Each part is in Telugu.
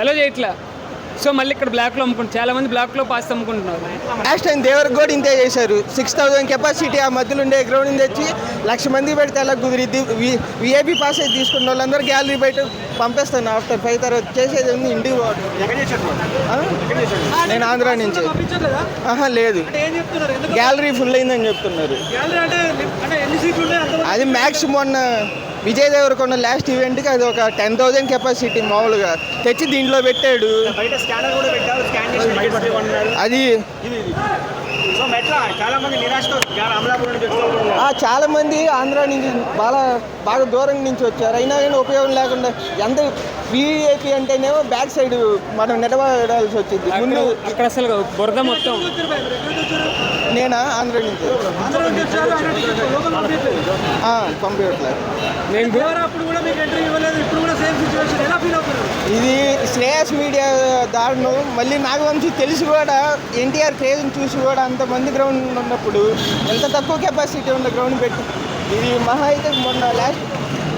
ఎలా చేయట్లే సో మళ్ళీ ఇక్కడ బ్లాక్లో అమ్ముకుంటారు చాలా మంది బ్లాక్లో పాస్ అమ్ముకుంటున్నారు లాస్ట్ టైం దేవరికి కూడా ఇంతే చేశారు సిక్స్ థౌసండ్ కెపాసిటీ ఆ మధ్యలో ఉండే గ్రౌండ్ తెచ్చి లక్ష మంది పెడితే ఎలా కుదిరిద్ది విఐపి పాస్ అయితే తీసుకున్న వాళ్ళందరూ గ్యాలరీ బయట పంపిస్తాను ఆఫ్టర్ ఫైవ్ తర్వాత చేసేది ఉంది ఇంటికి పోవడం. నేను ఆంధ్ర నుంచి ఆహా లేదు గ్యాలరీ ఫుల్ అయిందని చెప్తున్నారు అది మ్యాక్స్ మొన్న విజయ్ దేవరకొండ లాస్ట్ ఈవెంట్కి అది ఒక టెన్ థౌజండ్ కెపాసిటీ మామూలుగా తెచ్చి దీంట్లో పెట్టాడు. అది చాలా మంది ఆంధ్ర నుంచి బాగా బాగా దూరం నుంచి వచ్చారు. అయినా కానీ ఉపయోగం లేకుండా ఎంత విఐపి అంటేనేమో బ్యాక్ సైడ్ మనం నిలబడాల్సి వచ్చింది. ముందు అక్కడ అసలు బురద మొత్తం. నేనా? ఆంధ్ర నుంచి. పంపించట్లేదు నేను గు- ఎవరు అప్పుడు కూడా మీకు ఎంట్రీ ఇవ్వలేదు. ఇప్పుడు కూడా సేమ్ సిచ్యువేషన్ ఎలా ఫీల్ అవుతున్నారు? ఇది శ్రేయస్ మీడియా దారుణం. మళ్ళీ నాగవంశీ తెలిసి కూడా ఎన్టీఆర్ క్రేజ్ని చూసి కూడా అంతమంది గ్రౌండ్ ఉన్నప్పుడు ఎంత తక్కువ కెపాసిటీ ఉన్న గ్రౌండ్ పెట్టి ఇది మహా అయితే మొన్న లాస్ట్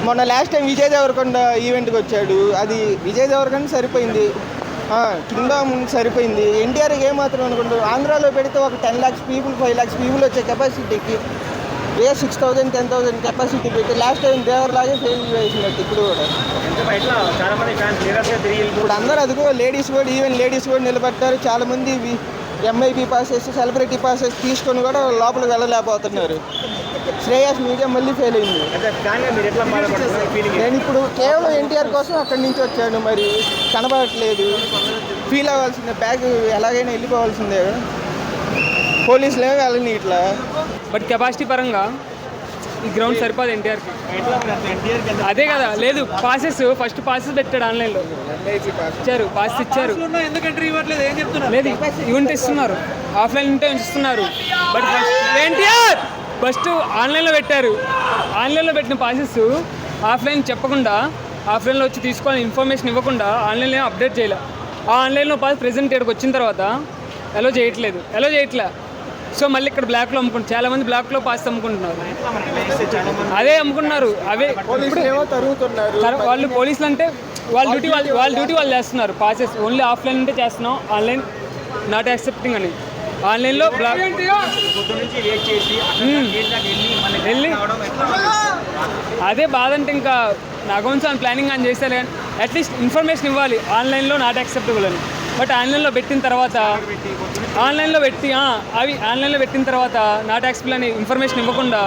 మొన్న లాస్ట్ టైం విజయ్ దేవరకొండ ఈవెంట్కి వచ్చాడు. అది విజయ్ దేవరకొండ సరిపోయింది. కింద సరిపోయింది. ఎన్టీఆర్కి ఏమాత్రం అనుకుంటారు? ఆంధ్రాలో పెడితే ఒక ten lakhs people five lakhs people వచ్చే కెపాసిటీకి a six thousand ten thousand capacity పెట్టి లాస్ట్ టైం దేవర్లాగే ఫెయిల్ చేసినట్టు ఇప్పుడు కూడా. ఇప్పుడు అందరూ అదిగో లేడీస్ కూడా ఈవెన్ లేడీస్ కూడా నిలబెట్టారు చాలా మంది ఎంఐపి పాసెస్ సెలబ్రిటీ పాసెస్ తీసుకొని కూడా లోపలికి వెళ్ళలేకపోతున్నారు. శ్రేయస్ మీడియా మళ్ళీ ఫెయిల్ అయింది. నేను ఇప్పుడు కేవలం ఎన్టీఆర్ కోసం అక్కడి నుంచి వచ్చాను మరి. కనబడట్లేదు. ఫీల్ అవ్వాల్సిందే బ్యాగ్ ఎలాగైనా వెళ్ళిపోవాల్సిందే పోలీసులు ఏమో వెళ్ళని ఇట్లా. బట్ కెపాసిటీ పరంగా ఈ గ్రౌండ్ సరిపోదు ఎన్టీఆర్కి అదే కదా లేదు పాసెస్ ఫస్ట్ పాసెస్ పెట్టాడు ఆన్లైన్లో ఇచ్చారు పాస్ ఇచ్చారు. లేదు యూనిట్ ఇస్తున్నారు. ఆఫ్లైన్ ఉంటే ఇస్తున్నారు. బట్ ఫస్ట్ ఎన్టీఆర్ ఫస్ట్ ఆన్లైన్లో పెట్టారు. ఆన్లైన్లో పెట్టిన పాసెస్ ఆఫ్లైన్ చెప్పకుండా ఆఫ్లైన్లో వచ్చి తీసుకోవాలని ఇన్ఫర్మేషన్ ఇవ్వకుండా ఆన్లైన్లో అప్డేట్ చేయలే. ఆ ఆన్లైన్లో పాస్ ప్రెజెంట్ ఇక్కడికి వచ్చిన తర్వాత ఎలా చేయట్లేదు. ఎలా చేయట్లే. సో మళ్ళీ ఇక్కడ బ్లాక్లో అమ్ముకుంటారు చాలా మంది బ్లాక్లో పాస్ అమ్ముకుంటున్నారు. చేస్తే అదే అమ్ముకున్నారు. అవే వాళ్ళు పోలీసులు అంటే వాళ్ళ డ్యూటీ వాళ్ళు వాళ్ళ డ్యూటీ వాళ్ళు చేస్తున్నారు. పాసెస్ ఓన్లీ ఆఫ్లైన్ ఉంటే చేస్తున్నాం. ఆన్లైన్ నాట్ యాక్సెప్టింగ్ అని. ఆన్లైన్లో బ్లాక్ వెళ్ళి అదే బాధ అంటే ఇంకా నాగవంశ అని ప్లానింగ్ అని చేశారు కానీ అట్లీస్ట్ ఇన్ఫర్మేషన్ ఇవ్వాలి. ఆన్లైన్లో నాట్ యాక్సెప్టబుల్ అని. బట్ ఆన్లైన్లో పెట్టిన తర్వాత ఆన్లైన్లో పెట్టి. అవి ఆన్లైన్లో పెట్టిన తర్వాత నాట్ యాక్సెప్టబుల్ అని ఇన్ఫర్మేషన్ ఇవ్వకుండా